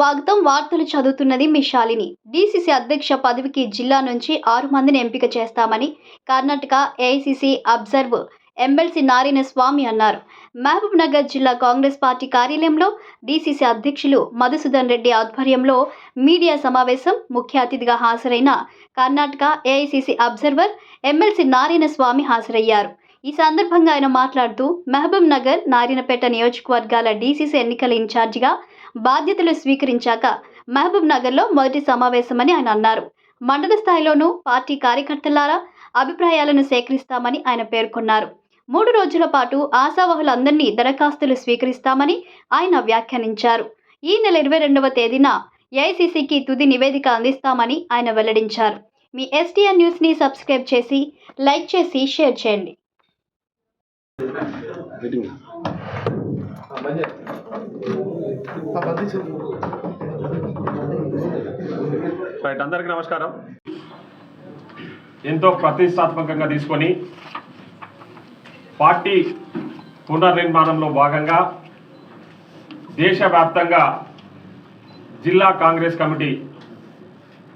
స్వాగతం వార్తలు చదువుతున్నది మీ శాలిని. డీసీసీ అధ్యక్ష పదవికి జిల్లా నుంచి ఆరు మందిని ఎంపిక చేస్తామని Karnataka AICC observe MLC Narayana Swamy అన్నారు. మహబూబ్ నగర్ జిల్లా కాంగ్రెస్ పార్టీ కార్యాలయంలో డీసీసీ అధ్యక్షులు మధుసూదన్ రెడ్డి ఆధ్వర్యంలో మీడియా సమావేశం ముఖ్య అతిథిగా హాజరైన Karnataka AICC observer MLC Narayana Swamy హాజరయ్యారు. ఈ సందర్భంగా ఆయన మాట్లాడుతూ మహబూబ్ నగర్ నారాయణపేట నియోజకవర్గాల డీసీసీ ఎన్నికల ఇన్ఛార్జిగా బాధ్యతలు స్వీకరించాక మహబూబ్ నగర్లో మొదటి సమావేశమని ఆయన అన్నారు. మండల స్థాయిలోనూ పార్టీ కార్యకర్తలారా అభిప్రాయాలను సేకరిస్తామని ఆయన పేర్కొన్నారు. మూడు రోజుల పాటు ఆశావహులందరినీ దరఖాస్తులు స్వీకరిస్తామని ఆయన వ్యాఖ్యానించారు. ఈ నెల ఇరవై రెండవ తేదీన ఏఐసీసీకి తుది నివేదిక అందిస్తామని ఆయన వెల్లడించారు. మీ ఎస్టీఎన్ న్యూస్ని సబ్స్క్రైబ్ చేసి లైక్ చేసి షేర్ చేయండి. రైట్ అందరికీ నమస్కారం. ఎంతో ప్రతిష్టాత్మకంగా తీసుకొని పార్టీ పునర్నిర్మాణంలో భాగంగా దేశవ్యాప్తంగా జిల్లా కాంగ్రెస్ కమిటీ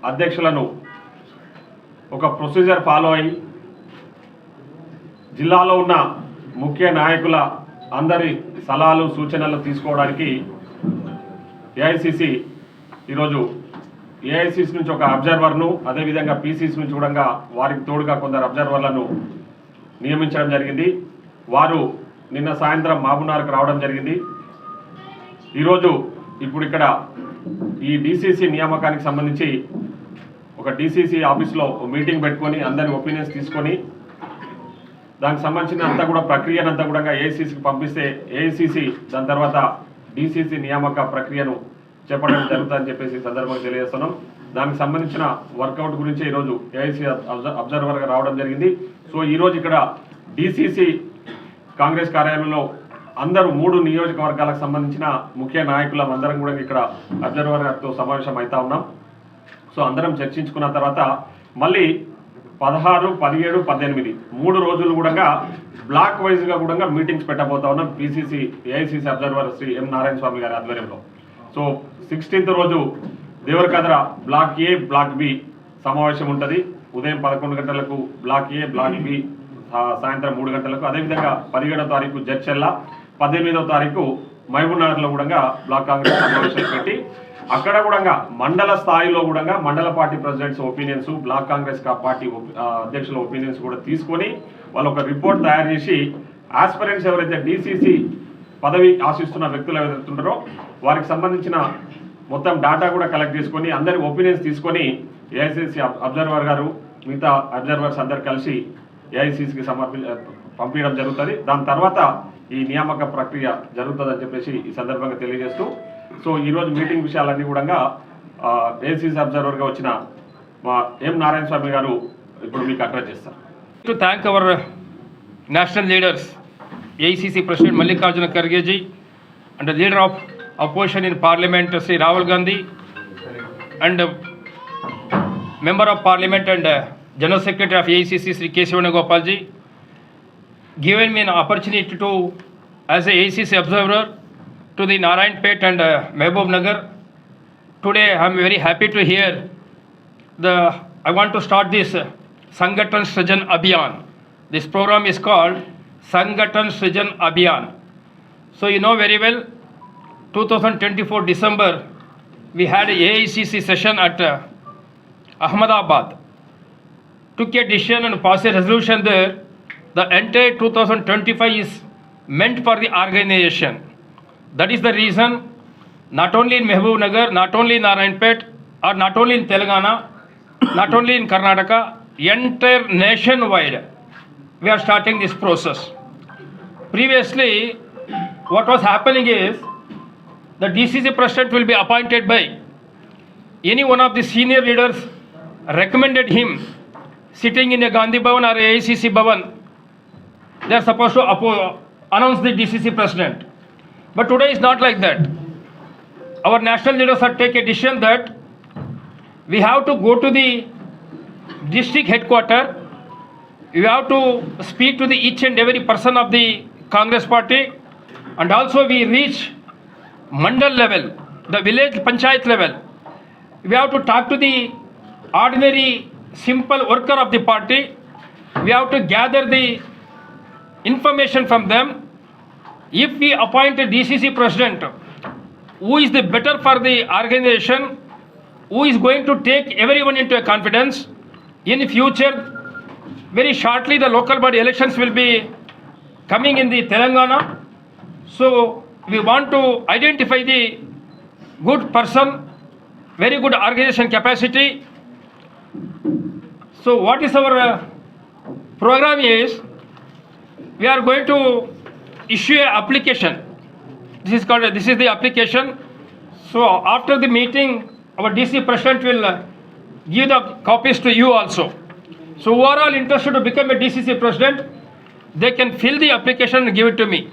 అధ్యక్షులను ఒక ప్రొసీజర్ ఫాలో అయి జిల్లాలో ఉన్న ముఖ్య నాయకుల అందరి సలహాలు సూచనలు తీసుకోవడానికి ఏఐసిసి ఈరోజు ఏఐసిసి నుంచి ఒక అబ్జర్వర్ను అదేవిధంగా పీసీసీ నుంచి కూడా వారికి తోడుగా కొందరు అబ్జర్వర్లను నియమించడం జరిగింది. వారు నిన్న సాయంత్రం మాబునార్కు రావడం జరిగింది. ఈరోజు ఇప్పుడు ఇక్కడ ఈ డీసీసీ నియామకానికి సంబంధించి ఒక డీసీసీ ఆఫీస్లో మీటింగ్ పెట్టుకొని అందరి ఒపీనియన్స్ తీసుకొని దానికి సంబంధించిన అంతా కూడా ప్రక్రియనంతా కూడా ఏఐసీసీకి పంపిస్తే ఏఐసీసీ దాని తర్వాత డీసీసీ నియామక ప్రక్రియను చేపట్టడం జరుగుతుందని చెప్పేసి సందర్భంగా తెలియజేస్తున్నాం. దానికి సంబంధించిన వర్కౌట్ గురించి ఈరోజు ఏఐసీ అబ్జర్వర్గా రావడం జరిగింది. సో ఈరోజు ఇక్కడ డీసీసీ కాంగ్రెస్ కార్యాలయంలో అందరూ మూడు నియోజకవర్గాలకు సంబంధించిన ముఖ్య నాయకులం అందరం కూడా ఇక్కడ అబ్జర్వర్తో సమావేశం అవుతా ఉన్నాం. సో అందరం చర్చించుకున్న తర్వాత మళ్ళీ పదహారు పదిహేడు పద్దెనిమిది. మూడు రోజులు కూడా బ్లాక్ వైజ్గా కూడా మీటింగ్స్ పెట్టబోతా ఉన్నాం PCC AICC observer Shri M Narayana Swamy గారి ఆధ్వర్యంలో. సో సిక్స్టీన్త్ రోజు Devarakadra block A block B సమావేశం ఉంటుంది. ఉదయం పదకొండు గంటలకు బ్లాక్ ఏ బ్లాక్ బి సాయంత్రం మూడు గంటలకు. అదేవిధంగా పదిహేడో తారీఖు జడ్చెల్ల పద్దెనిమిదో తారీఖు మహబూబ్ నగర్లో కూడా బ్లాక్ కాంగ్రెస్ సమావేశాలు పెట్టి అక్కడ కూడా మండల స్థాయిలో కూడా మండల party presidents opinions block Congress party అధ్యక్షుల ఒపీనియన్స్ కూడా తీసుకొని వాళ్ళు ఒక రిపోర్ట్ తయారు చేసి ఆస్పిరెంట్స్ ఎవరైతే డీసీసీ పదవి ఆశిస్తున్న వ్యక్తులు ఎవరైతుంటారో వారికి సంబంధించిన మొత్తం డేటా కూడా కలెక్ట్ చేసుకొని అందరి ఒపీనియన్స్ తీసుకొని ఏఐసిసి అబ్జర్వర్ గారు మిగతా అబ్జర్వర్స్ అందరు కలిసి ఏఐసిసికి సమర్పి పంపించడం జరుగుతుంది. దాని తర్వాత ఈ నియామక ప్రక్రియ జరుగుతుందని చెప్పేసి ఈ సందర్భంగా తెలియజేస్తూ సో ఈరోజు మీటింగ్ విషయాలన్నీ కూడా ఏసీసీ అబ్జర్వర్గా వచ్చిన మా ఎం నారాయణ స్వామి గారు ఇప్పుడు మీకు అడ్రస్ చేస్తారు. Thank our national leaders AICC president Mallikarjuna Khargeji and leader of opposition in parliament Shri Rahul Gandhi and member of parliament and General Secretary of AICC, Sri Kesavana Gopal ji, given me an opportunity to, as a AICC observer, to the Narayanpet and uh, Mehboob Nagar. Today, I am very happy to hear the I want to start this uh, Sangatan Srijan Abhiyan. This program is called Sangatan Srijan Abhiyan. So you know very well, 2024 December, we had a AICC session at uh, Ahmedabad. Took a decision and passed a resolution there. The entire 2025 is meant for the organization. That is the reason, not only in Mehboob Nagar, not only in Narayanpet, or not only in Telangana, not only in Karnataka, entire nationwide, we are starting this process. Previously, what was happening is the DCC president will be appointed by any one of the senior leaders recommended him sitting in a Gandhi Bhavan or AICC Bhavan. They are supposed to announce the DCC president. But today is not like that. Our national leaders have taken a decision that we have to go to the district headquarter. We have to speak to the each and every person of the Congress party, and also we reach mandal level the village panchayat level. We have to talk to the ordinary, simple worker of the party. We have to gather the information from them. If we appoint a DCC president, who is the better for the organization, who is going to take everyone into a confidence. In future, very shortly, the local body elections will be coming in the Telangana. So we want to identify the good person, very good organization capacity. So what is our uh, program is, we are going to issue a application. This is called, this is the application. So after the meeting, our DC president will uh, give the copies to you also. So who are all interested to become a DCC president, they can fill the application and give it to me.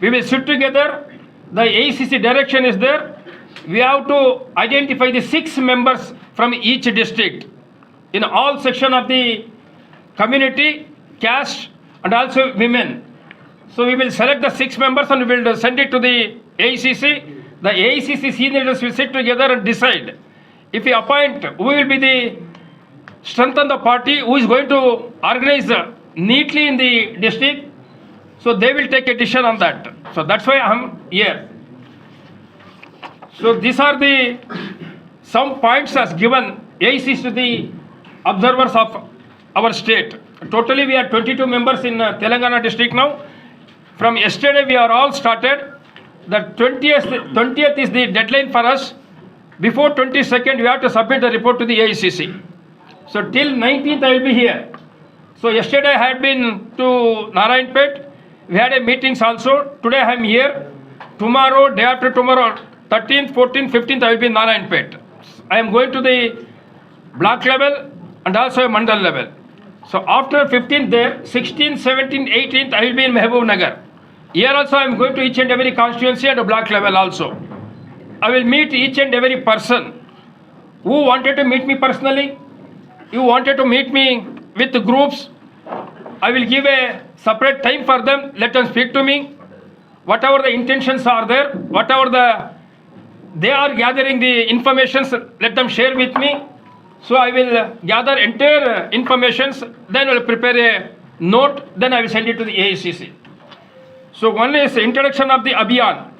We will sit together, the ACC direction is there. We have to identify the six members from each district in all section of the community, caste and also women. So we will select the six members and we will send it to the ACC. The ACC senior leaders will sit together and decide. If we appoint, who will be the strengthen the party, who is going to organize neatly in the district. So they will take a decision on that. So that's why I'm here. So these are the some points as given ACs to the observers of our state. Totally we are 22 members in uh, Telangana district now. From yesterday we are all started. The 20th, 20th is the deadline for us. Before 22nd we have to submit the report to the AICC. So till 19th I will be here. So yesterday I had been to Narayanpet. We had a meetings also. Today I am here. Tomorrow, day after tomorrow, 13th, 14th, 15th I will be in Narayanpet. I am going to the block level and also a mandal level. So after 15th there, 16th, 17th, 18th I will be in Mehboob Nagar. Here also I am going to each and every constituency at a block level also. I will meet each and every person who wanted to meet me personally, you wanted to meet me with the groups, I will give a separate time for them. Let them speak to me. Whatever the intentions are there, whatever the they are gathering the informations, let them share with me. So I will uh, gather entire uh, informations, then I will prepare a note, then I will send it to the AICC. So one is introduction of the Abhiyan.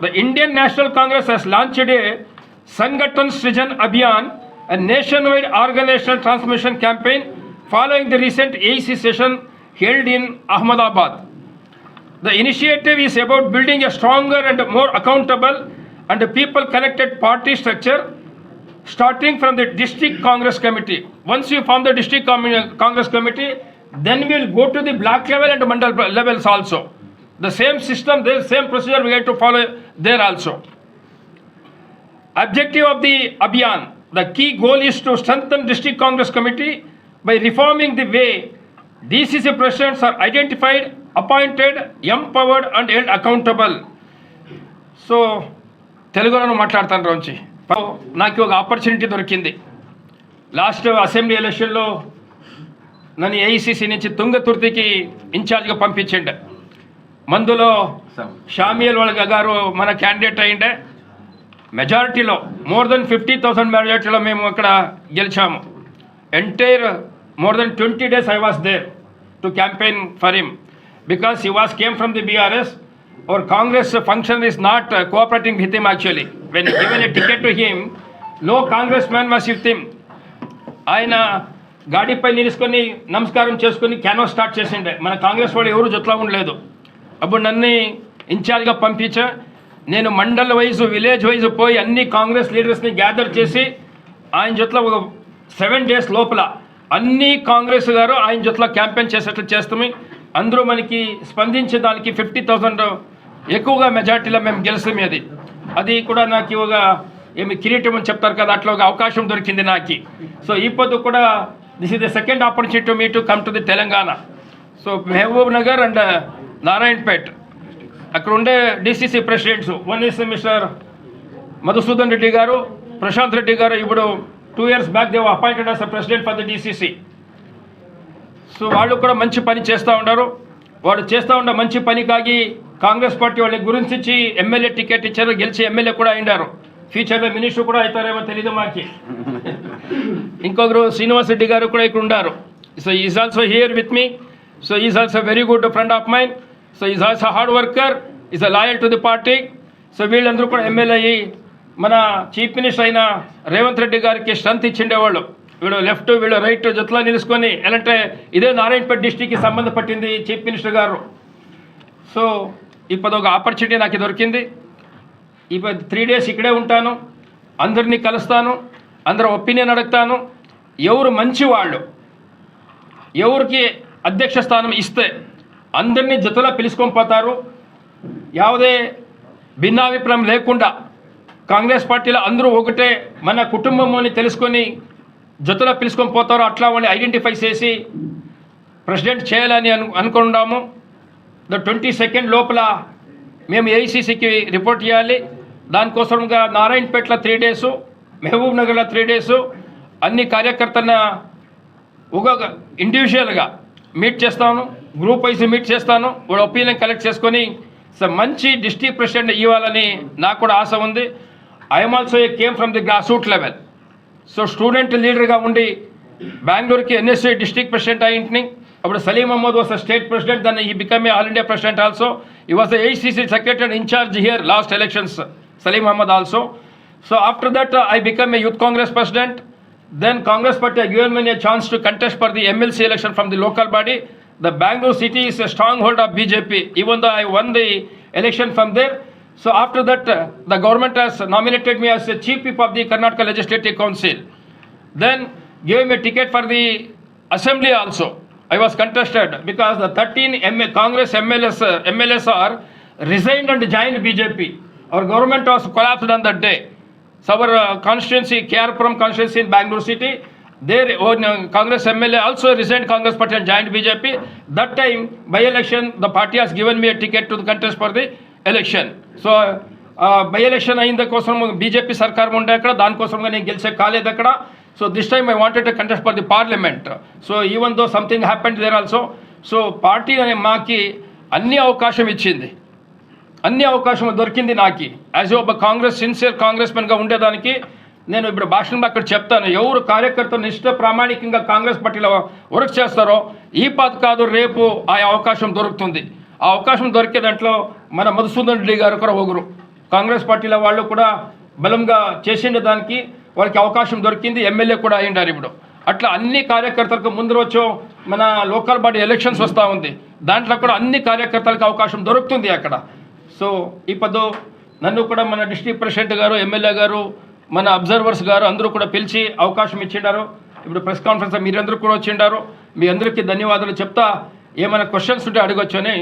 The Indian National Congress has launched a Sangatan Srijan Abhiyan, a nationwide organizational transmission campaign following the recent AEC session held in Ahmedabad. The initiative is about building a stronger and more accountable and people connected party structure starting from the district congress committee. Once you form the district Com- congress committee, then we will go to the block level and mandal levels also. The same system, the same procedure we have to follow there also. Objective of the Abhiyan, the key goal is to strengthen district congress committee by reforming the way DCC presidents are identified, appointed, empowered and held accountable. So తెలుగులోనూ మాట్లాడతాను రోజు నాకు ఒక opportunity దొరికింది. Last assembly ఎలక్షన్లో నన్ను AICC నుంచి తుంగతుర్తికి ఇన్ఛార్జ్గా పంపించిండే. మందులో షామియల్ వాళ్ళ గారు మన క్యాండిడేట్ అయిండే. మెజారిటీలో మోర్ దెన్ ఫిఫ్టీ థౌసండ్ మెజారిటీలో మేము అక్కడ గెలిచాము. Entire more than twenty days I was there to campaign for him. Because he was came from the BRS or Congress function is not uh, cooperating with him actually. When given a ticket to him, no congressman was with him. ఆయన గాడిపై నిలుచుకొని నమస్కారం చేసుకొని canoe start చేసిండే మన కాంగ్రెస్ వాళ్ళు ఎవరు జొట్లా ఉండలేదు అప్పుడు నన్ను ఇన్ఛార్జ్గా పంపించా నేను మండల్ వైజ్ విలేజ్ వైజ్ పోయి అన్ని కాంగ్రెస్ లీడర్స్ని గ్యాదర్ చేసి ఆయన జొత్ల ఒక సెవెన్ డేస్ లోపల అన్ని కాంగ్రెస్ గారు ఆయన జొత్ల క్యాంపెయిన్ చేసేట్లు చేస్తాము అందరూ మనకి స్పందించే దానికి ఫిఫ్టీ థౌసండ్ ఎక్కువగా మెజార్టీలో మేము గెలుస్తాం అది అది కూడా నాకు ఒక ఏమి కిరీటం అని చెప్తారు కదా అట్లా ఒక అవకాశం దొరికింది నాకు. సో ఈ పొద్దు కూడా this is the second opportunity me to come to the Telangana so Mahabubnagar and Narayanpet అక్కడ ఉండే DCC presidents one is mister Madhusudan Reddy గారు ప్రశాంత్ రెడ్డి గారు ఇప్పుడు two years back they've appointed as president for the DCC so వాళ్ళు కూడా మంచి పని చేస్తూ ఉన్నారు. వాడు చేస్తూ ఉన్న మంచి పని కాగి కాంగ్రెస్ పార్టీ వాళ్ళకి గురించి ఇచ్చి ఎమ్మెల్యే టికెట్ ఇచ్చారు గెలిచి ఎమ్మెల్యే కూడా అయినారు ఫ్యూచర్లో మినిస్టర్ కూడా అవుతారేమో తెలియదు మాకి. ఇంకొకరు శ్రీనివాస్ రెడ్డి గారు కూడా ఇక్కడ ఉన్నారు so is also here with me so is also very good friend of mine so is also hard worker is a loyal to the party so వీళ్ళందరూ కూడా ఎమ్మెల్యే అయ్యి మన చీఫ్ మినిస్టర్ అయిన రేవంత్ రెడ్డి గారికి స్ట్రెంత్ ఇచ్చిండేవాళ్ళు. వీళ్ళు లెఫ్ట్ వీళ్ళు right జతలా నిలుచుకొని ఎలాంటే ఇదే నారాయణపేట డిస్టిక్కి సంబంధపట్టింది చీఫ్ మినిస్టర్ గారు. సో ఇప్పుడు ఒక ఆపర్చునిటీ నాకు దొరికింది ఇప్పుడు త్రీ డేస్ ఇక్కడే ఉంటాను అందరినీ కలుస్తాను అందరి ఒపీనియన్ అడుగుతాను ఎవరు మంచి వాళ్ళు ఎవరికి అధ్యక్ష స్థానం ఇస్తే అందరినీ జతలో పిలుచుకొని పోతారు ಯಾವುದೇ భిన్నాభిప్రాయం లేకుండా కాంగ్రెస్ పార్టీలో అందరూ ఒకటే మన కుటుంబం అని తెలుసుకొని జతలో పిలుచుకొని పోతారు అట్లా వాళ్ళని ఐడెంటిఫై చేసి ప్రెసిడెంట్ చేయాలని అను అనుకున్నాము ద ట్వంటీ సెకండ్ లోపల మేము ఏఐసీసీకి రిపోర్ట్ చేయాలి. దానికోసంగా నారాయణపేటలో త్రీ డేసు మహబూబ్ నగర్లో త్రీ డేసు అన్ని కార్యకర్తలను ఒక ఇండివిజువల్గా మీట్ చేస్తాను. గ్రూప్ వైజ్ మీట్ చేస్తాను. వాళ్ళ ఒపీనియన్ కలెక్ట్ చేసుకొని సో మంచి డిస్ట్రిక్ట్ ప్రెసిడెంట్ ఇవ్వాలని నాకు కూడా ఆశ ఉంది. I'm also a came from the grass root level so student లీడర్గా ఉండి బెంగళూరుకి ఎన్ఎస్సీ డిస్ట్రిక్ట్ ప్రెసిడెంట్ అయింటిని Abdul Salim Ahmad was a state president, then he became a All India president also. He was the HCC secretary in charge here last elections, Salim Ahmad also. So after that, uh, I became a Youth Congress president. Then Congress party given me a chance to contest for the MLC election from the local body. The Bangalore city is a stronghold of BJP, even though I won the election from there. So after that, uh, the government has nominated me as the chief whip of the Karnataka Legislative Council. Then gave me a ticket for the assembly also. I was contested because the 13 M- Congress MLS, uh, MLS are resigned and joined BJP. Our government was collapsed on that day. So our uh, constituency, Kerpuram constituency in Bangalore city, their own uh, Congress MLA also resigned Congress party and joined BJP. That time, by election, the party has given me a ticket to the contest for the election. So, by election అయిన కోసం BJP సర్కార్ ఉండే అక్కడ దానికోసంగా నేను గెలిచే కాలేదు అక్కడ so this time I wanted to contest for the parliament. So even though something happened there also so party అనే మాకి అన్ని అవకాశం ఇచ్చింది అన్ని అవకాశం దొరికింది నాకు యాజ్ ఒక కాంగ్రెస్ సిన్సియర్ కాంగ్రెస్ మెన్గా ఉండేదానికి నేను ఇప్పుడు భాషణంలో అక్కడ చెప్తాను ఎవరు కార్యకర్త నిష్ట ప్రామాణికంగా కాంగ్రెస్ పార్టీలో వర్క్ చేస్తారో ఈ పాత కాదు రేపు ఆ అవకాశం దొరుకుతుంది ఆ అవకాశం దొరికే దాంట్లో మన మధుసూదన్ రెడ్డి గారు కూడా ఒకరు కాంగ్రెస్ పార్టీలో వాళ్ళు కూడా బలంగా చేసిండే దానికి వాళ్ళకి అవకాశం దొరికింది ఎమ్మెల్యే కూడా అయ్యిండారు ఇప్పుడు. అట్లా అన్ని కార్యకర్తలకు ముందు రోజు మన లోకల్ బాడీ ఎలక్షన్స్ వస్తూ ఉంది. దాంట్లో కూడా అన్ని కార్యకర్తలకు అవకాశం దొరుకుతుంది అక్కడ. సో ఇప్పుడు నన్ను కూడా మన డిస్ట్రిక్ట్ ప్రెసిడెంట్ గారు ఎమ్మెల్యే గారు మన అబ్జర్వర్స్ గారు అందరూ కూడా పిలిచి అవకాశం ఇచ్చిండారు. ఇప్పుడు ప్రెస్ కాన్ఫరెన్స్ మీరందరూ కూడా వచ్చిండారు. మీ అందరికీ ధన్యవాదాలు చెప్తా. ఏమైనా క్వశ్చన్స్ ఉంటే అడగొచ్చు అని